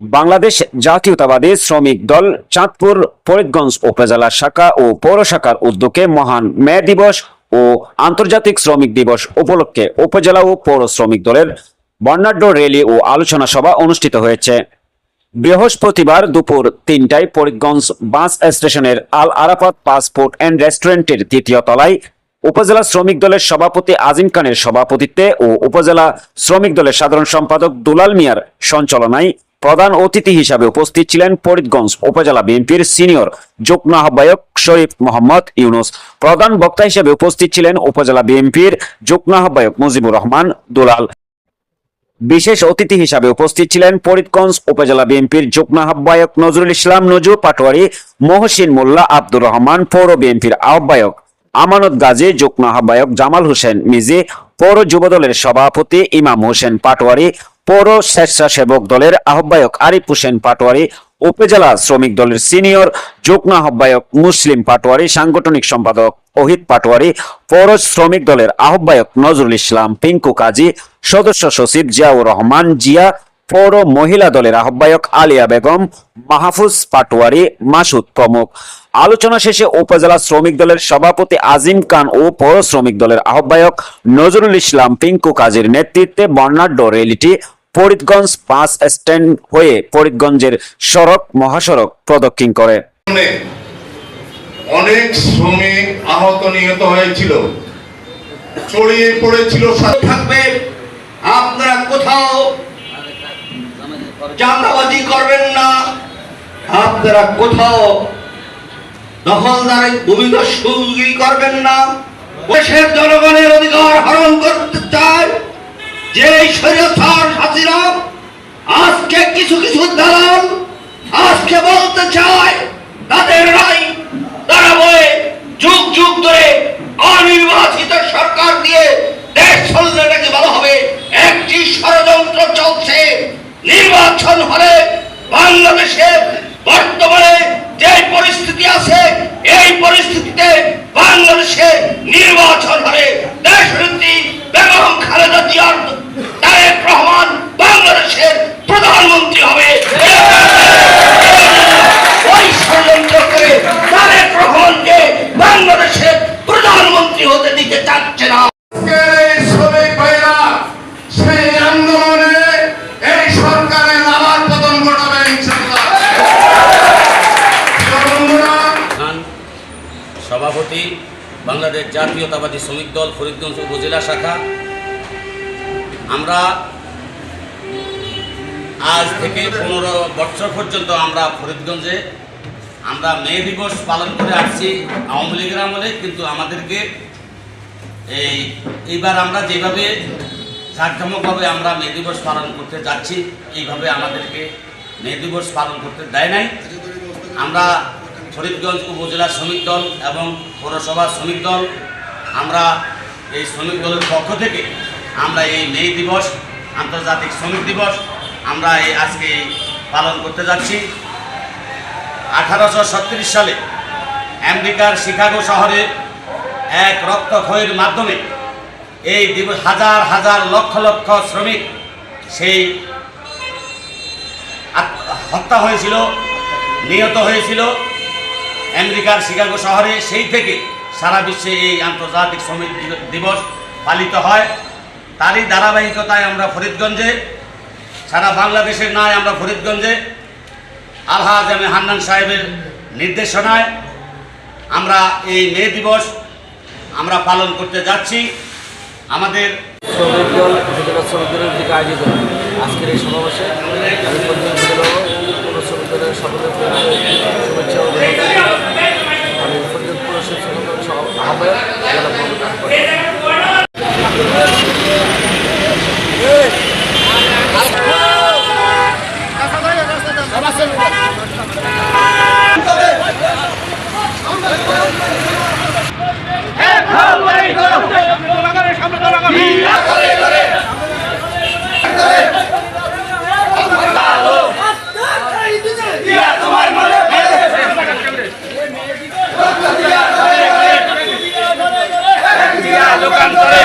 বাংলাদেশ জাতীয়তাবাদী শ্রমিক দল চাঁদপুর, ফরিদগঞ্জ উপজেলা শাখা ও পৌর শাখার উদ্যোগে মহান মে দিবস ও আন্তর্জাতিক শ্রমিক দিবস উপলক্ষে উপজেলা ও পৌর শ্রমিক দলের বর্ণাঢ্য র্যালি ও আলোচনা সভা অনুষ্ঠিত হয়েছে। বৃহস্পতিবার দুপুর তিনটায় ফরিদগঞ্জ বাস স্টেশনের আল আরাফাত পাসপোর্ট অ্যান্ড রেস্টুরেন্টের তৃতীয় তলায় উপজেলা শ্রমিক দলের সভাপতি আজিম খানের সভাপতিত্বে ও উপজেলা শ্রমিক দলের সাধারণ সম্পাদক দুলাল মিয়ার সঞ্চালনায় প্রধান অতিথি হিসাবে উপস্থিত ছিলেন ফরিদগঞ্জ উপজেলা বিএনপির সিনিয়র যুগ্ম আহ্বায়ক শরীফ মোহাম্মদ ইউনুস। প্রধান বক্তা হিসেবে উপস্থিত ছিলেন উপজেলা বিএনপির যুগ্ম আহ্বায়ক মুজিবুর রহমান দুলাল। বিশেষ অতিথি হিসাবে উপস্থিত ছিলেন ফরিদগঞ্জ উপজেলা বিএনপির যুগ্ম আহ্বায়ক নজরুল ইসলাম নজু পাটোয়ারি, মহসিন মোল্লা, আব্দুর রহমান, পৌর বিএনপির আহ্বায়ক আমানত গাজী, যুগ্ম আহ্বায়ক জামাল হোসেন মিজি, পৌর যুবদলের সভাপতি ইমাম হোসেন পাটোয়ারি পৌর স্বেচ্ছাসেবক দলের আহ্বায়ক আরিফ হোসেন পাটোয়ারি, উপজেলা শ্রমিক দলের সিনিয়র যুগ্ম আহ্বায়ক মুসলিম পাটোয়ারি, সাংগঠনিক সম্পাদক অহিত পাটোয়ারি, পৌর শ্রমিক দলের আহ্বায়ক নজরুল ইসলাম, পিঙ্কু কাজী, সদস্য সচিব জিয়াউর রহমান জিয়া, পৌর মহিলা দলের আহ্বায়ক আলিয়া বেগম, মাহফুজ পাটোয়ারি, মাসুদ প্রমুখ। আলোচনা শেষে উপজেলা শ্রমিক দলের সভাপতি আজিম খান ও পৌর শ্রমিক দলের আহ্বায়ক নজরুল ইসলাম, পিঙ্কু কাজীর নেতৃত্বে বর্ণাঢ্য র্যালিটি ফরিদগঞ্জ পাঁচ স্ট্যান্ড হয়ে ফরিদগঞ্জের সড়ক, মহাসড়ক প্রদক্ষিণ করে। অনেক শ্রমিক আহত নিহত হয়েছিল। ছড়িয়ে পড়েছিল থাকবে। আপনারা কোথাও চাঁদাবাজি করবেন না। আপনারা কোথাও দখলদারি ভূমিদস্যুগিরি করবেন না। দেশের জনগণের অধিকার হরণ করতে চায় যে স্বৈরতার হাজিরাম আজকে কিছু কিছু দালাল আজকে বলতে চায় তাদের সভাপতি বাংলাদেশ জাতীয়তাবাদী শ্রমিক দল, ফরিদগঞ্জ উপজেলা শাখা। আমরা আজ থেকে পনেরো বছর পর্যন্ত আমরা ফরিদগঞ্জে, আমরা মে দিবস পালন করে আসছি আওয়ামী লীগের আমলে, কিন্তু আমাদেরকে এই, এইবার আমরা যেভাবে জাঁকজমকভাবে আমরা মে দিবস পালন করতে যাচ্ছি, এইভাবে আমাদেরকে মে দিবস পালন করতে দেয় নাই। আমরা ফরিদগঞ্জ উপজেলা শ্রমিক দল এবং পৌরসভা শ্রমিক দল, আমরা এই শ্রমিক দলের পক্ষ থেকে আমরা এই মে দিবস, আন্তর্জাতিক শ্রমিক দিবস, আমরা এই আজকে পালন করতে যাচ্ছি। আঠারোশো ছত্রিশ সালে আমেরিকার শিকাগো শহরে এক রক্তক্ষয়ের মাধ্যমে এই দিবস, হাজার হাজার লক্ষ লক্ষ শ্রমিক সেই হত্যা হয়েছিল, নিহত হয়েছিল। আমেরিকার শিকাগো শহরে সেই থেকে সারা বিশ্বে এই আন্তর্জাতিক শ্রমিক দিবস পালিত হয়। তারই ধারাবাহিকতায় আমরা ফরিদগঞ্জে, সারা বাংলাদেশের নয়, আমরা ফরিদগঞ্জে, আলহাজ আমি হান্নান সাহেবের নির্দেশনায় আমরা এই মে দিবস আমরা পালন করতে যাচ্ছি। আমাদের আজকের এই সমাবেশে আমি সকলের দোকান চলে